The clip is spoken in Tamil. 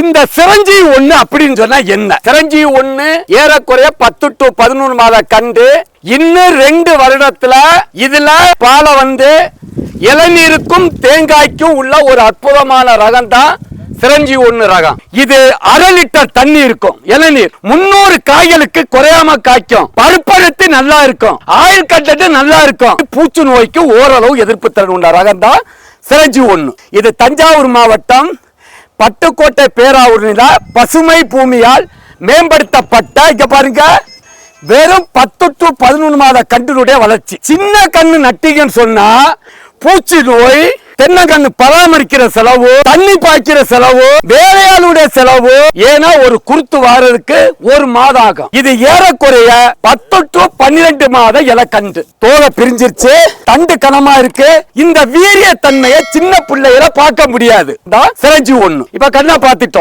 இந்த சிரஞ்சீவி ஒண்ணு அப்படின்னு சொன்னா என்ன? சிரஞ்சீவி ஒண்ணு ஏறக்குறைய பத்து டு பதினொன்று மாத கண்டு இன்னும் ரெண்டு வருடத்துல இதுல பாலை வந்து இளநீருக்கும் தேங்காய்க்கும் உள்ள ஒரு அற்புதமான ரகம் தான் சிரஞ்சி ஒண்ணு ரகம். இது அரை லிட்டர் தண்ணி இருக்கும் இளநீர். முன்னூறு காய்களுக்கு குறையாம காய்க்கும். பருப்பருத்து நல்லா இருக்கும் ஆயுள் கட்டட்டு நல்லா இருக்கும். பூச்சி நோய்க்கு ஓரளவு எதிர்ப்பு திறன் உள்ள ரகம் தான் சிரஞ்சி ஒண்ணு. இது தஞ்சாவூர் மாவட்டம் பட்டுக்கோட்டை பேராவூர்ல பசுமை பூமியால் மேம்படுத்தப்பட்ட இங்க பாருங்க வெறும் பத்து டு பதினொன்று மாத கன்றுடைய வளர்ச்சி. சின்ன கண்ணு நட்டிங்கன்னு சொன்னா பூச்சி நோய் தென்னங்கண்ணு பராமரிக்கிற செலவு தண்ணி பாய்க்கிற செலவு வேலையாளுடைய செலவு ஏன்னா ஒரு குருத்து வாரதுக்கு ஒரு மாதம் ஆகும். இது ஏறக்குறைய பத்து டு பன்னிரெண்டு மாத இலக்கண்டு. தோலை பிரிஞ்சிருச்சு தண்டு கனமா இருக்கு. இந்த வீரிய தன்மையை சின்ன பிள்ளைகளை பார்க்க முடியாது. சிரஞ்சி ஒண்ணு. இப்ப கண்ணா பாத்துட்டோம்